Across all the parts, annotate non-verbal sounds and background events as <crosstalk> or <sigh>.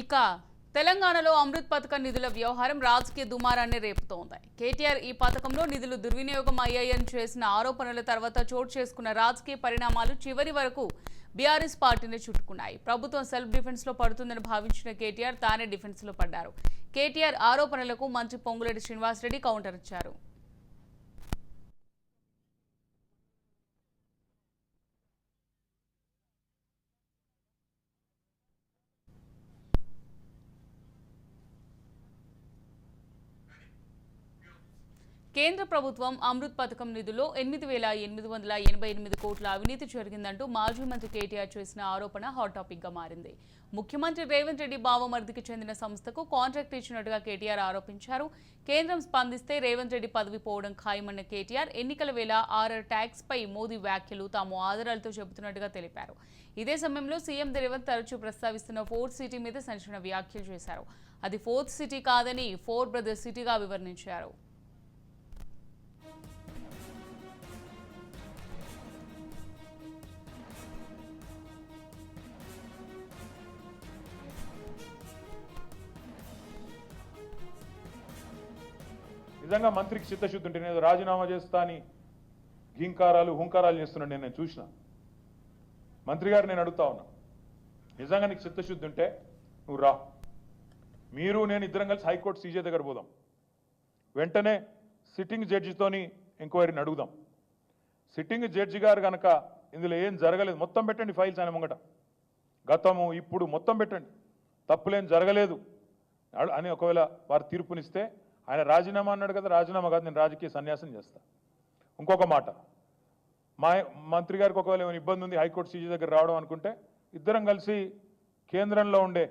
ఇక తెలంగాణలో అమృత్ పథకం నిధుల వ్యవహారం రాజకీయ దుమారాన్ని రేపుతోంది. కేటీఆర్ ఈ పథకంలో నిధులు దుర్వినియోగం అయ్యాయని చేసిన ఆరోపణల తర్వాత చోటు చేసుకున్న రాజకీయ పరిణామాలు చివరి వరకు బీఆర్ఎస్ పార్టీని చుట్టుకున్నాయి. ప్రభుత్వం సెల్ఫ్ డిఫెన్స్లో పడుతుందని భావించిన కేటీఆర్ తానే డిఫెన్స్లో పడ్డారు. కేటీఆర్ ఆరోపణలకు మంత్రి పొంగులేటి శ్రీనివాసరెడ్డి కౌంటర్ ఇచ్చారు. కేంద్ర ప్రభుత్వం అమృత్ పథకం నిధుల్లో ఎనిమిది వేల ఎనిమిది వందల ఎనభై ఎనిమిది కోట్ల అవినీతి జరిగిందంటూ మాజీ మంత్రి కేటీఆర్ చేసిన ఆరోపణ హాట్ టాపిక్గా మారింది. ముఖ్యమంత్రి రేవంత్ రెడ్డి బావమరిదికి చెందిన సంస్థకు కాంట్రాక్ట్ ఇచ్చినట్టుగా కేటీఆర్ ఆరోపించారు. కేంద్రం స్పందిస్తే రేవంత్ రెడ్డి పదవి పోవడం ఖాయమన్న కేటీఆర్ ఎన్నికల వేళ ఆర్ఆర్ ట్యాక్స్పై మోదీ వ్యాఖ్యలు తాము ఆధారాలతో చెబుతున్నట్టుగా తెలిపారు. ఇదే సమయంలో సీఎం రేవంత్ తరచూ ప్రస్తావిస్తున్న ఫోర్త్ సిటీ మీద సంచలన వ్యాఖ్యలు చేశారు. అది ఫోర్త్ సిటీ కాదని ఫోర్ బ్రదర్స్ సిటీగా వివరించారు. నిజంగా మంత్రికి చిత్తశుద్ధి ఉంటే నేను రాజీనామా చేస్తా అని ఘీంకారాలు హుంకారాలు చేస్తున్నాడు నేను నేను చూసిన. మంత్రి గారు నేను అడుగుతా ఉన్నా. నిజంగా నీకు చిత్తశుద్ధి ఉంటే నువ్వు రా. మీరు నేను ఇద్దరం కలిసి హైకోర్టు సీజే దగ్గర పోదాం. వెంటనే సిట్టింగ్ జడ్జితోని ఎంక్వైరీని అడుగుదాం. సిట్టింగ్ జడ్జి గారు కనుక ఇందులో ఏం జరగలేదు మొత్తం పెట్టండి ఫైల్స్ ఆయన ముంగట. గతము ఇప్పుడు మొత్తం పెట్టండి. తప్పులేం జరగలేదు. అని ఒకవేళ వారు తీర్పునిస్తే ఆయన రాజీనామా అన్నాడు కదా రాజీనామా కాదు నేను రాజకీయ సన్యాసం చేస్తా. ఇంకొక మాట. మా మంత్రి గారికి ఒకవేళ ఏమైనా ఇబ్బంది ఉంది హైకోర్టు సీజీ దగ్గర రావడం అనుకుంటే ఇద్దరం కలిసి కేంద్రంలో ఉండే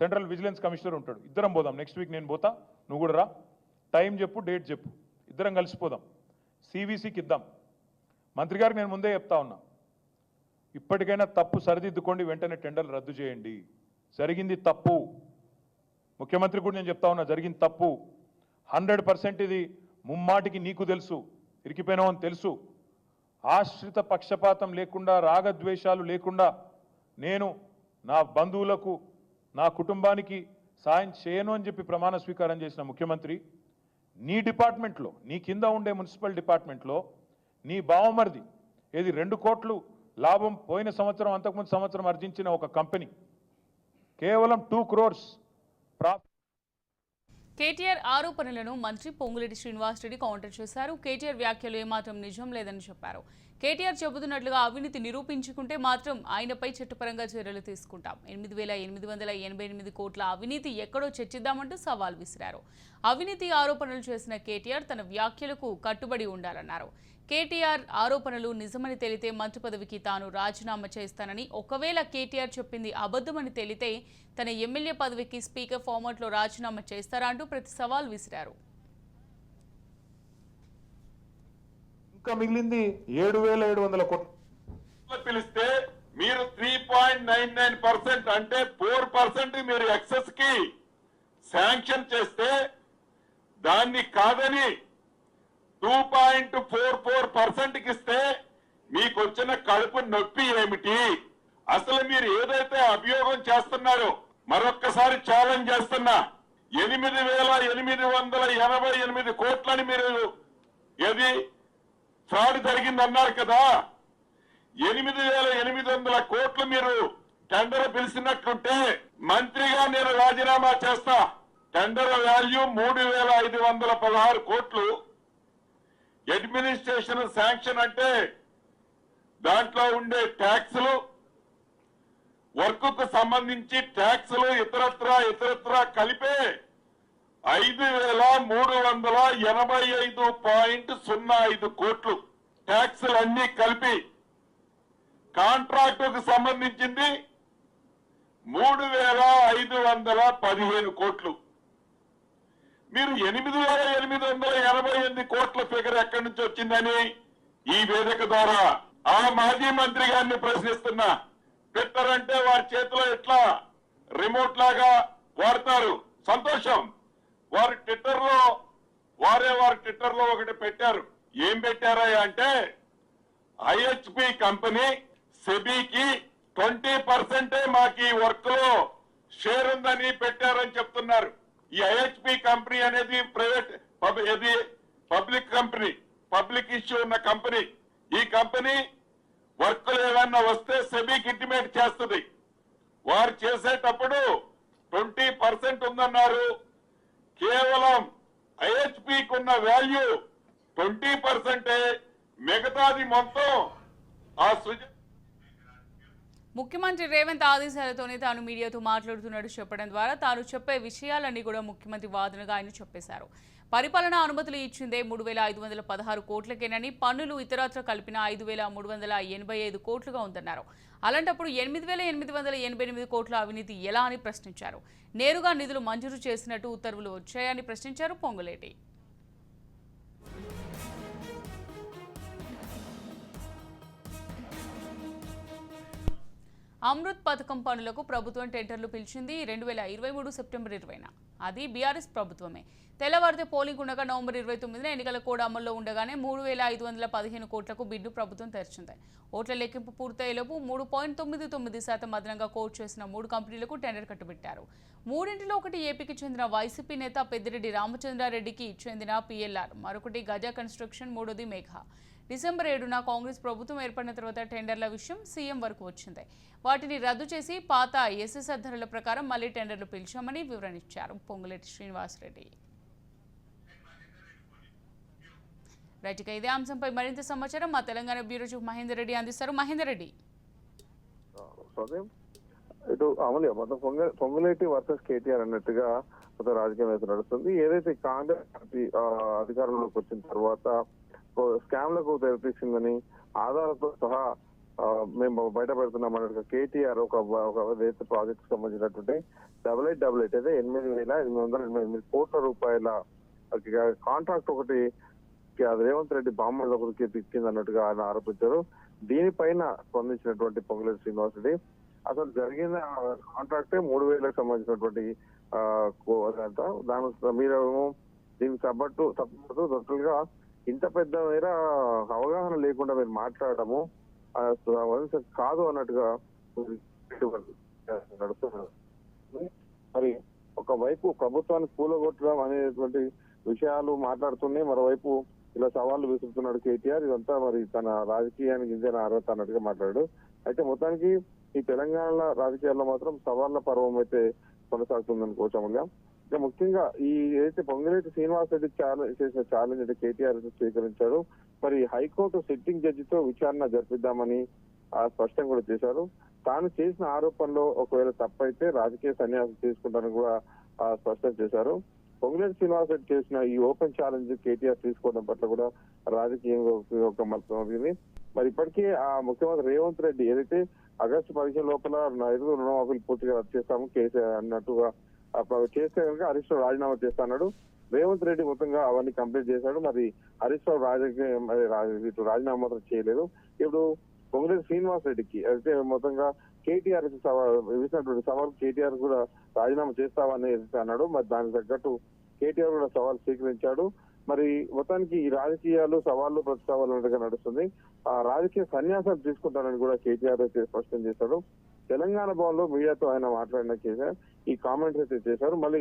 సెంట్రల్ విజిలెన్స్ కమిషనర్ ఉంటాడు. ఇద్దరం పోదాం నెక్స్ట్ వీక్ నేను పోతా నువ్వు కూడా రా. టైం చెప్పు డేట్ చెప్పు. ఇద్దరం కలిసిపోదాం సివిసికి ఇద్దాం. మంత్రి గారికి నేను ముందే చెప్తా ఉన్నా. ఇప్పటికైనా తప్పు సరిదిద్దుకోండి వెంటనే టెండర్లు రద్దు చేయండి. జరిగింది తప్పు. ముఖ్యమంత్రి కూడా నేను చెప్తా ఉన్నా జరిగింది తప్పు. హండ్రెడ్ పర్సెంట్ ఇది ముమ్మాటికి నీకు తెలుసు ఇరికిపోయినావు అని తెలుసు. ఆశ్రిత పక్షపాతం లేకుండా రాగద్వేషాలు లేకుండా నేను నా బంధువులకు నా కుటుంబానికి సాయం చేయను అని చెప్పి ప్రమాణ స్వీకారం చేసిన ముఖ్యమంత్రి నీ డిపార్ట్మెంట్లో నీ కింద ఉండే మున్సిపల్ డిపార్ట్మెంట్లో నీ బావమరిది ఏది రెండు కోట్లు లాభం పోయిన సంవత్సరం అంతకుముందు సంవత్సరం ఆర్జించిన ఒక కంపెనీ కేవలం టూ క్రోర్స్ ప్రాఫిట్ కేటీఆర్ ఆరోపణలను మంత్రి పొంగులేటి శ్రీనివాసరెడ్డి కౌంటర్ చేశారు. కేటీఆర్ వ్యాఖ్యలు ఏమాత్రం నిజం లేదని చెప్పారు. కేటీఆర్ చెబుతున్నట్లుగా అవినీతి నిరూపించుకుంటే మాత్రం ఆయనపై చట్టపరంగా చర్యలు తీసుకుంటాం. ఎనిమిది వేల ఎనిమిది వందల ఎనభై ఎనిమిది కోట్ల అవినీతి ఎక్కడో చర్చిద్దామంటూ సవాల్ విసిరారు. అవినీతి ఆరోపణలు చేసిన కేటీఆర్ తన వ్యాఖ్యలకు కట్టుబడి ఉండాలన్నారు. కేటీఆర్ ఆరోపణలు నిజమని తేలితే మంత్రి పదవికి తాను రాజీనామా చేస్తానని ఒకవేళ కేటీఆర్ చెప్పింది అబద్ధమని తేలితే తన ఎమ్మెల్యే పదవికి స్పీకర్ ఫార్మాట్లో రాజీనామా చేస్తారా అంటూ ప్రతి సవాల్ విసిరారు. ఇంకా మిగిలింది ఏడు వేల ఏడు వందల కోట్లు. పిలిస్తే మీరు three point nine nine percent అంటే ఫోర్ పర్సెంట్ మీరు ఎక్సెస్కి శాంక్షన్ చేస్తే దాన్ని కాదని టూ పాయింట్ ఫోర్ ఫోర్ పర్సెంట్కి ఇస్తే మీకు వచ్చిన కడుపు నొప్పి ఏమిటి? అసలు మీరు ఏదైతే అభియోగం చేస్తున్నారో మరొక్కసారి ఛాలెంజ్ చేస్తున్నా. ఎనిమిది వేల ఎనిమిది వందల ఎనభై ఎనిమిది కోట్లని మీరు ఏది ఫ్రాడ్ జరిగిందన్నారు కదా. ఎనిమిది వేల ఎనిమిది వందల కోట్లు మీరు టెండర్ పిలిచినట్లుంటే మంత్రిగా నేను రాజీనామా చేస్తా. టెండర్ వాల్యూ మూడు వేల ఐదు వందల పదహారు కోట్లు. అడ్మినిస్ట్రేషన్ శాంక్షన్ అంటే దాంట్లో ఉండే ట్యాక్సులు వర్క్కు సంబంధించి ట్యాక్సులు ఇతరత్ర ఇతరత్ర కలిపే ఐదు వేల మూడు వందల ఎనభై ఐదు పాయింట్ సున్నా ఐదు కోట్లు ట్యాక్సులు అన్ని కలిపి కాంట్రాక్టుకు సంబంధించింది మూడు వేల ఐదు వందల పదిహేను కోట్లు. మీరు ఎనిమిది వేల ఎనిమిది వందల ఎనభై ఎనిమిది కోట్ల ఫిగర్ ఎక్కడి నుంచి వచ్చిందని ఈ వేదిక ద్వారా ఆ మాజీ మంత్రి గారిని ప్రశ్నిస్తున్నా పెట్టారంటే వారి చేతిలో ఎట్లా రిమోట్ లాగా వాడతారు? సంతోషం. వారు ట్విట్టర్లో వారే వారి ట్విట్టర్లో ఒకటి పెట్టారు. ఏం పెట్టారా అంటే ఐహెచ్పి కంపెనీ సెబీకి ట్వంటీ పర్సెంటే మాకు ఈ వర్క్లో షేర్ ఉందని పెట్టారని చెప్తున్నారు. ఈ ఐహెచ్పి కంపెనీ అనేది ప్రైవేట్ పబ్- ఇది పబ్లిక్ కంపెనీ పబ్లిక్ ఇష్యూ ఉన్న కంపెనీ. ఈ కంపెనీ వర్కులు ఏమన్నా వస్తే సెబీకి ఇంటిమేట్ చేస్తుంది. వారు చేసేటప్పుడు ట్వంటీ పర్సెంట్ ఉందన్నారు. కేవలం ఐహెచ్పికి ఉన్న వాల్యూ ట్వంటీ పర్సెంటే మిగతాది మొత్తం ఆ సృజ ముఖ్యమంత్రి రేవంత్ ఆదేశాలతోనే తాను మీడియాతో మాట్లాడుతున్నట్టు చెప్పడం ద్వారా తాను చెప్పే విషయాలన్నీ కూడా ముఖ్యమంత్రి వాదనగా ఆయన చెప్పేశారు. పరిపాలనా అనుమతులు ఇచ్చిందే మూడు వేల ఐదు వందల పదహారు కోట్లకేనని పన్నులు ఇతరత్ర కలిపిన ఐదు వేల మూడు వందల ఎనభై ఐదు కోట్లుగా ఉందన్నారు. అలాంటప్పుడు ఎనిమిది వేల ఎనిమిది వందల ఎనభై ఎనిమిది కోట్ల అవినీతి ఎలా అని ప్రశ్నించారు. నేరుగా నిధులు మంజూరు చేసినట్టు ఉత్తర్వులు వచ్చాయని ప్రశ్నించారు పొంగులేటి. అమృత్ పథకం పనులకు ప్రభుత్వం టెండర్లు పిలిచింది రెండు వేల ఇరవై మూడు సెప్టెంబర్ ఇరవైన. అది బీఆర్ఎస్ ప్రభుత్వమే. తెల్లవారితే పోలింగ్ ఉండగా నవంబర్ ఇరవై తొమ్మిదిన ఎన్నికల కోడ్ అమల్లో ఉండగానే మూడు వేల ఐదు వందల పదిహేను కోట్లకు బిడ్డు ప్రభుత్వం తెరిచింది. ఓట్ల లెక్కింపు పూర్తయ్యేలోపు మూడు పాయింట్ తొమ్మిది తొమ్మిది శాతం అదనంగా కోట్ చేసిన మూడు కంపెనీలకు టెండర్ కట్టుబెట్టారు. మూడింటిలో ఒకటి ఏపీకి చెందిన వైసీపీ నేత పెద్దిరెడ్డి రామచంద్రారెడ్డికి చెందిన పిఎల్ఆర్ మరొకటి గజా కన్స్ట్రక్షన్ మూడోది మేఘ. డిసెంబర్ ఏడున కాంగ్రెస్ ప్రభుత్వం ఏర్పడిన తర్వాత టెండర్ల విషయం సీఎం వరకు వచ్చింది. వాటిని రద్దు చేసి పాత ఎస్ఎస్ఆర్ ధరల ప్రకారం మళ్ళీ టెండర్లు పిలిచామని వివరణ ఇచ్చారు. పొంగులేటి శ్రీనివాసరెడ్డి. రైట్ ఇక ఇదే అంశంపై మరింత సమాచారం మా తెలంగాణ బ్యూరో చీఫ్ మహేందర్ రెడ్డి అందిస్తారు. మహేందర్ రెడ్డి. ఇటు అమలు మొత్తం పొంగ పొంగులేటి వర్సెస్ కేటీఆర్ అన్నట్టుగా మొత్తం రాజకీయం అయితే నడుస్తుంది. ఏదైతే కాంగ్రెస్ పార్టీ అధికారంలోకి వచ్చిన తర్వాత స్కామ్లకు తెరతీసిందని ఆధారాలతో సహా మేము బయట పెడుతున్నాం అన్నట్టుగా కేటీఆర్ ఒక ఒక ఏదైతే ప్రాజెక్ట్ సంబంధించినటువంటి డబల్ ఎయిట్ డబల్ ఎయిట్ అయితే ఎనిమిది వేల ఎనిమిది వందల ఎనభై ఎనిమిది కోట్ల రూపాయల కాంట్రాక్ట్ ఒకటి రేవంత్ రెడ్డి బామ్మల ఒకరికి ఇచ్చింది అన్నట్టుగా ఆయన ఆరోపించారు. దీనిపైన స్పందించినటువంటి పొంగులేటి శ్రీనివాస్ రెడ్డి అసలు జరిగిన కాంట్రాక్టే మూడు వేలకు సంబంధించినటువంటి అదంతా. దాని మీరు దీనికి సబ్బట్టు సపోర్టు టోటల్గా ఇంత పెద్ద మేర అవగాహన లేకుండా మీరు మాట్లాడటము కాదు అన్నట్టుగా <laughs> నడుస్తున్నారు. మరి ఒకవైపు ప్రభుత్వాన్ని కూలగొట్టడం అనేటువంటి విషయాలు మాట్లాడుతున్నాయి మరోవైపు ఇలా సవాళ్ళు విసురుతున్నాడు కేటీఆర్. ఇదంతా మరి తన రాజకీయానికి ఇంజన అర్హత అన్నట్టుగా మాట్లాడాడు. అయితే మొత్తానికి ఈ తెలంగాణ రాజకీయాల్లో మాత్రం సవాళ్ళ పర్వం అయితే కొనసాగుతుందని కోచముగా ముఖ్యంగా ఈ ఏదైతే పొంగిరెడ్డి శ్రీనివాస్ రెడ్డి ఛాలెంజ్ చేసిన ఛాలెంజ్ అయితే కేటీఆర్ స్వీకరించారు. మరి హైకోర్టు సిట్టింగ్ జడ్జితో విచారణ జరిపిద్దామని ఆ స్పష్టం కూడా చేశారు. తాను చేసిన ఆరోపణలో ఒకవేళ తప్పైతే రాజకీయ సన్యాసం తీసుకుంటారని కూడా ఆ స్పష్టం చేశారు. పొంగులేటి శ్రీనివాస్ రెడ్డి చేసిన ఈ ఓపెన్ ఛాలెంజ్ కేటీఆర్ తీసుకోవడం పట్ల కూడా రాజకీయంగా ఒక- మతం మరి ఇప్పటికే ఆ ముఖ్యమంత్రి రేవంత్ రెడ్డి ఏదైతే ఆగస్టు పదిహేను లోపల నా రుణమాఫీలు పూర్తిగా రద్దు చేస్తాము కేసీఆర్ అన్నట్టుగా చేస్తే కనుక హరీష్ రావు రాజీనామా చేస్తాడు రేవంత్ రెడ్డి మొత్తంగా అవన్నీ కంప్లీట్ చేశాడు. మరి హరీష్ రావు రాజకీయ ఇటు రాజీనామా మాత్రం చేయలేదు. ఇప్పుడు పొంగులేటి శ్రీనివాస్ రెడ్డికి అయితే మొత్తంగా కేటీఆర్ సవా- వేసినటువంటి సవాల్ కేటీఆర్ కూడా రాజీనామా చేస్తావని అన్నాడు. మరి దానికి తగ్గట్టు కేటీఆర్ కూడా సవాల్ స్వీకరించాడు. మరి మొత్తానికి ఈ రాజకీయాలు సవాళ్ళు ప్రతి సవాళ్ళు నడుస్తుంది. ఆ రాజకీయ సన్యాసాలు తీసుకుంటారని కూడా కేటీఆర్ అయితే స్పష్టం చేశాడు. తెలంగాణ భవన్లో మీడియాతో ఆయన మాట్లాడిన కేసీఆర్ ఈ కామెంట్స్ అయితే చేశారు. మళ్ళీ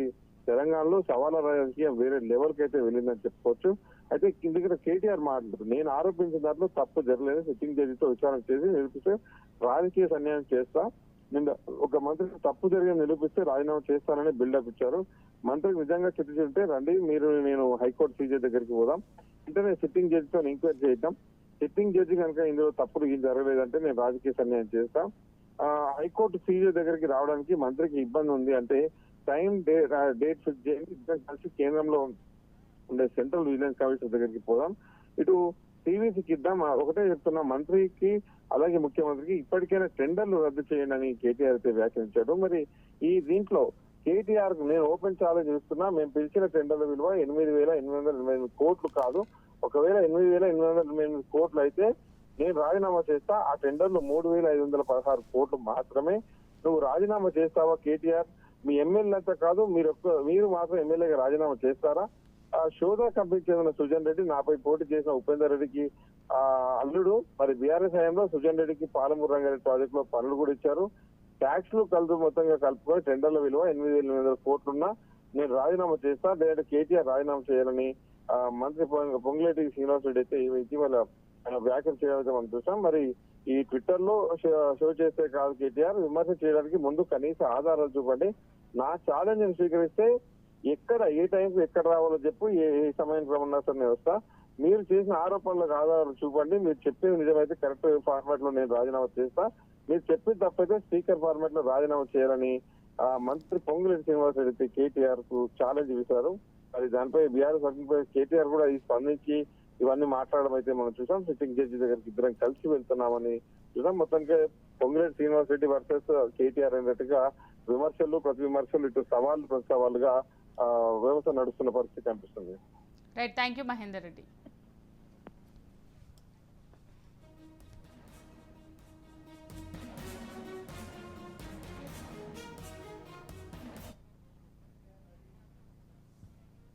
తెలంగాణలో సవాల రాజకీయం వేరే లెవెల్కి అయితే వెళ్ళిందని చెప్పుకోవచ్చు. అయితే ఇక్కడ కేటీఆర్ మాట్లాడుతుంది నేను ఆరోపించిన దాంట్లో తప్పు జరగలేదు. సిట్టింగ్ జడ్జితో విచారణ చేసి నిరూపిస్తే రాజకీయ సన్యాయం చేస్తా. నిన్న ఒక మంత్రి తప్పు జరిగిన నిరూపిస్తే రాజీనామా చేస్తానని బిల్డప్ ఇచ్చారు. మంత్రికి నిజంగా చిత్తు ఉంటే రండి మీరు నేను హైకోర్టు సీజే దగ్గరికి పోదాం. వెంటనే సిట్టింగ్ జడ్జితో ఎంక్వైరీ చేద్దాం. సిట్టింగ్ జడ్జి కనుక ఇందులో తప్పులు ఏం జరగలేదంటే నేను రాజకీయ సన్యాయం చేస్తాను హైకోర్టు సీజే దగ్గరికి రావడానికి మంత్రికి ఇబ్బంది ఉంది అంటే టైం డేట్ ఫిక్స్ చేయండి ఇద్దరం కలిసి కేంద్రంలో ఉండే సెంట్రల్ విజిలెన్స్ కమిషన్ దగ్గరికి పోదాం. ఇటు టీవీసీకి ఇద్దాం. ఒకటే చెప్తున్నా మంత్రికి అలాగే ముఖ్యమంత్రికి ఇప్పటికైనా టెండర్లు రద్దు చేయండి అని కేటీఆర్ అయితే వ్యాఖ్యానించాడు. మరి ఈ దీంట్లో కేటీఆర్ నేను ఓపెన్ ఛాలెంజ్ ఇస్తున్నా మేము పిలిచిన టెండర్ల విలువ ఎనిమిది వేల ఎనిమిది వందల ఎనభై ఎనిమిది కోట్లు కాదు. ఒకవేళ ఎనిమిది వేల ఎనిమిది వందల ఎనభై ఎనిమిది కోట్లు అయితే నేను రాజీనామా చేస్తా ఆ టెండర్లు మూడు వేల ఐదు వందల పదహారు కోట్లు మాత్రమే నువ్వు రాజీనామా చేస్తావా కేటీఆర్? మీ ఎమ్మెల్యే అంతా కాదు మీరు ఒక్క మీరు మాత్రం ఎమ్మెల్యేగా రాజీనామా చేస్తారా? ఆ శోధా కంపెనీకి చెందిన సుజన్ రెడ్డి నాపై పోటీ చేసిన ఉపేందర్ రెడ్డికి ఆ అల్లుడు మరి బీఆర్ఎస్ హయాంలో సుజన్ రెడ్డికి పాలమూరు రంగారెడ్డి ప్రాజెక్ట్లో పనులు కూడా ఇచ్చారు. ట్యాక్స్లు కలుపు మొత్తంగా కలుపుకొని టెండర్ల విలువ ఎనిమిది వేల ఎనిమిది వందల కోట్లున్నా నేను రాజీనామా చేస్తా డైరెక్ట్ కేటీఆర్ రాజీనామా చేయాలని మంత్రి పొంగ- పొంగులేటి శ్రీనివాస్ రెడ్డి అయితే ఇటీవల వ్యాఖ్యలు చేయడం మనం చూసాం మరి ఈ ట్విట్టర్లో షో- షో చేస్తే కాదు కేటీఆర్ విమర్శ చేయడానికి ముందు కనీస ఆధారాలు చూపండి. నా ఛాలెంజ్ని స్వీకరిస్తే ఎక్కడ ఏ టైంకి ఎక్కడ రావాలో చెప్పు ఏ సమయం క్రమన్నా సరే నేను వస్తా. మీరు చేసిన ఆరోపణలకు ఆధారాలు చూపండి. మీరు చెప్పేది నిజమైతే కరెక్ట్ ఫార్మాట్లో నేను రాజీనామా చేస్తా. మీరు చెప్పింది తప్పైతే స్పీకర్ ఫార్మాట్లో రాజీనామా చేయాలని ఆ మంత్రి పొంగులేటి శ్రీనివాస్ రెడ్డి కేటీఆర్కు ఛాలెంజ్ ఇస్తారు మరి దానిపై బీఆర్ఎస్ కేటీఆర్ కూడా ఈ స్పందించి ఇవన్నీ మాట్లాడడం అయితే మనం చూసాం. సిట్టింగ్ జడ్జి దగ్గరికి ఇద్దరం కలిసి వెళ్తున్నామని చూసాం. మొత్తానికి పొంగిరెడ్డి శ్రీనివాస్ రెడ్డి వర్సెస్ కేటీఆర్ అనేట్టుగా విమర్శలు ప్రతి విమర్శలు ఇటు సవాళ్ళు ప్రతి సవాళ్ళుగా వ్యవస్థ నడుస్తున్న పరిస్థితి కనిపిస్తుంది. Right thank you Mahender Reddy.